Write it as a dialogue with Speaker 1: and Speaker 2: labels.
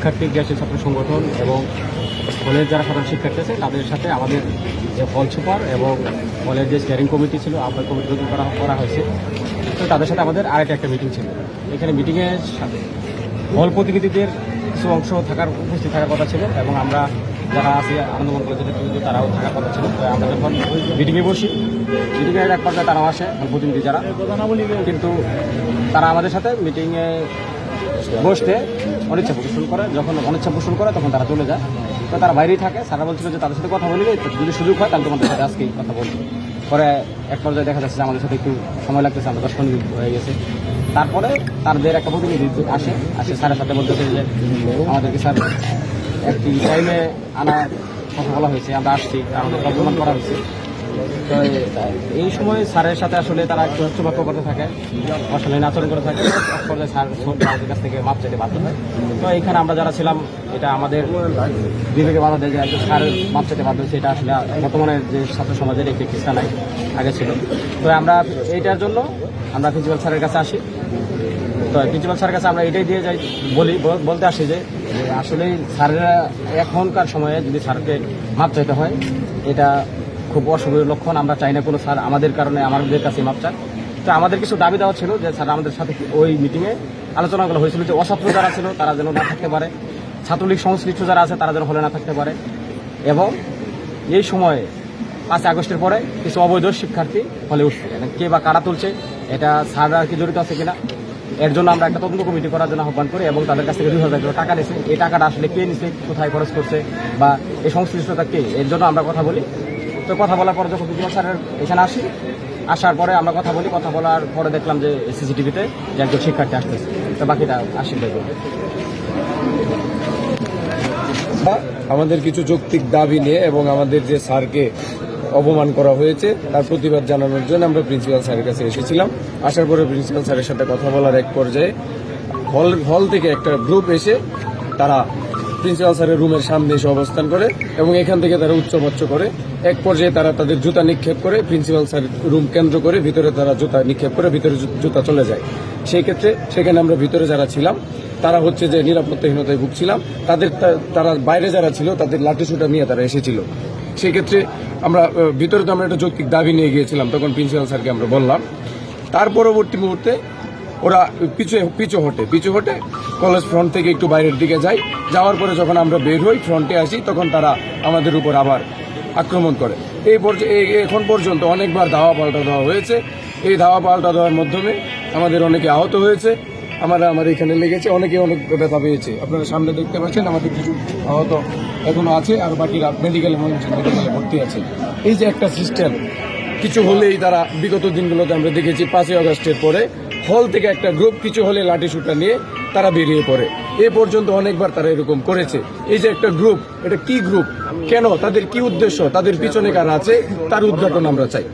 Speaker 1: শিক্ষার্থী গ্যাসের ছাত্র সংগঠন এবং হলের যারা সাধারণ শিক্ষার্থী আছে, তাদের সাথে আমাদের যে হল সুপার এবং হলের যে স্টিয়ারিং কমিটি ছিল আপনার কমিটি গঠন করা করা হয়েছে। তো তাদের সাথে আমাদের আরেকটা একটা মিটিং ছিল। এখানে মিটিংয়ে হল প্রতিনিধিদের কিছু অংশ থাকার উপস্থিত থাকার কথা ছিল এবং আমরা যারা আছি আনন্দমন কলেজের প্রতিনিধি তারাও থাকার কথা ছিল। তো আমরা যখন মিটিংয়ে বসি মিটিংয়ের এক পর্যায়ে তারাও আসে প্রতিনিধি যারা। কিন্তু তারা আমাদের সাথে মিটিংয়ে বসতে অনিচ্ছা পোষণ করে, যখন অনিচ্ছা পোষণ করে তখন তারা চলে যায়। তো তারা বাইরেই থাকে সারা বলছিল যে তাদের সাথে কথা বলি তো যদি সুযোগ হয় তাহলে তোমাদের সাথে আজকেই কথা বলব। পরে এক পর্যায়ে দেখা যাচ্ছে যে আমাদের সাথে একটু সময় লাগতেছে, আমরা দশ মিনিট হয়ে গেছে। তারপরে তাদের একটা প্রতিনিধি আসে আসে স্যারের সাথে বলতেছে যে আমাদেরকে স্যার একটি টাইমে আনা কথা বলা হয়েছে, আমরা আসছি, আমাদের অপমান করা হয়েছে। তো এই সময় স্যারের সাথে আসলে তারা একটু উচ্চবাক্য করতে থাকে অশালীন আচরণ করে থাকে স্যার আমাদের কাছ থেকে মাপ চাইতে বাধ্য হয়। তো এখানে আমরা যারা ছিলাম, এটা আমাদের বিবেকে বাধা দেয় যে একজন স্যার মাপ চাইতে বাধ্য হয়েছে, এটা আসলে বর্তমানে যে ছাত্র সমাজের একটি কিস্তা নাই আগে ছিল। তো আমরা এইটার জন্য আমরা প্রিন্সিপাল স্যারের কাছে আসি। তো প্রিন্সিপাল স্যারের কাছে আমরা এটাই দিয়ে যাই, বলি বলতে আসি যে যে আসলে স্যারেরা এখনকার সময়ে যদি স্যারকে মাপ চাইতে হয়, এটা খুব অশুভের লক্ষণ, আমরা চাই না কোনো স্যার আমাদের কারণে, আমাদের কাছে মাপ চান তো আমাদের কিছু দাবি দেওয়া ছিল যে স্যার আমাদের সাথে ওই মিটিংয়ে আলোচনাগুলো হয়েছিল যে অছাত্র যারা ছিল তারা যেন না থাকতে পারে। ছাত্রলীগ সংশ্লিষ্ট যারা আছে তারা যেন হলে না থাকতে পারে। এবং এই সময়ে পাঁচ আগস্টের পরে কিছু অবৈধ শিক্ষার্থী হলে উঠছে। এবং কে বা কারা তুলছে, এটা স্যাররা কি জড়িত আছে কিনা, এর জন্য আমরা একটা তদন্ত কমিটি করার জন্য আহ্বান করি এবং তাদের কাছ থেকে দুই হাজার টাকা নিয়েছে। এই টাকাটা আসলে কে নিছে, কোথায় খরচ করছে বা এই সংশ্লিষ্টতা কে, এর জন্য আমরা কথা বলি। তো কথা বলার পরে যখন বিদ্যুৎ স্যারের এখানে আসি, আসার পরে আমরা কথা বলি, কথা বলার পরে দেখলাম যে সিসিটিভিতে যে একজন শিক্ষার্থী আসতেছে। তো বাকিটা দেখব।
Speaker 2: আমাদের কিছু যৌক্তিক দাবি নিয়ে এবং আমাদের যে স্যারকে অপমান করা হয়েছে, তার প্রতিবাদ জানানোর জন্য আমরা প্রিন্সিপাল স্যারের কাছে এসেছিলাম। আসার পরে প্রিন্সিপাল স্যারের সাথে কথা বলার এক পর্যায়ে হল হল থেকে একটা গ্রুপ এসে তারা প্রিন্সিপাল স্যারের রুমের সামনে এসে অবস্থান করে এবং এখান থেকে তারা উচ্চবাচ্য করে। এক পর্যায়ে তারা তাদের জুতা নিক্ষেপ করে প্রিন্সিপাল স্যার রুম কেন্দ্র করে ভিতরে তারা জুতা নিক্ষেপ করে ভিতরে জুতা চলে যায়। সেই ক্ষেত্রে সেখানে আমরা ভিতরে যারা ছিলাম, তারা হচ্ছে যে নিরাপত্তাহীনতায় ভুগছিলাম। তাদের তারা বাইরে যারা ছিল, তাদের লাঠিসুটা নিয়ে তারা এসেছিল। সেই ক্ষেত্রে আমরা ভিতরে তো আমরা একটা যৌক্তিক দাবি নিয়ে গিয়েছিলাম, তখন প্রিন্সিপাল স্যারকে আমরা বললাম। তার পরবর্তী মুহূর্তে ওরা পিছু পিছু হটে পিছু হটে, কলেজ ফ্রন্ট থেকে একটু বাইরের দিকে যাই যাওয়ার পরে যখন আমরা বের হই ফ্রন্টে আসি, তখন তারা আমাদের উপর আবার আক্রমণ করে। এই এখন পর্যন্ত অনেকবার ধাওয়া পাল্টা দেওয়া হয়েছে। এই ধাওয়া পাল্টা দেওয়ার মাধ্যমে আমাদের অনেকে আহত হয়েছে। আমরা আমার এখানে লেগেছে, অনেকে অনেক ব্যথা পেয়েছে। আপনারা সামনে দেখতে পাচ্ছেন, আমাদের কিছু আহত এখনও আছে, আর বাকিরা মেডিকেল মেডিকেলে ভর্তি আছে। এই যে একটা সিস্টেম কিছু হলেই তারা বিগত দিনগুলোতে আমরা দেখেছি, পাঁচই আগস্টের পরে হল থেকে একটা গ্রুপ কিছু হলে লাঠি শুটা নিয়ে তারা বেরিয়ে পড়ে। এ পর্যন্ত অনেকবার তারা এরকম করেছে। এই যে একটা গ্রুপ, এটা কি গ্রুপ? কেন? তাদের কি উদ্দেশ্য? তাদের পিছনে কার আছে? তার উদ্ঘাটন আমরা চাই।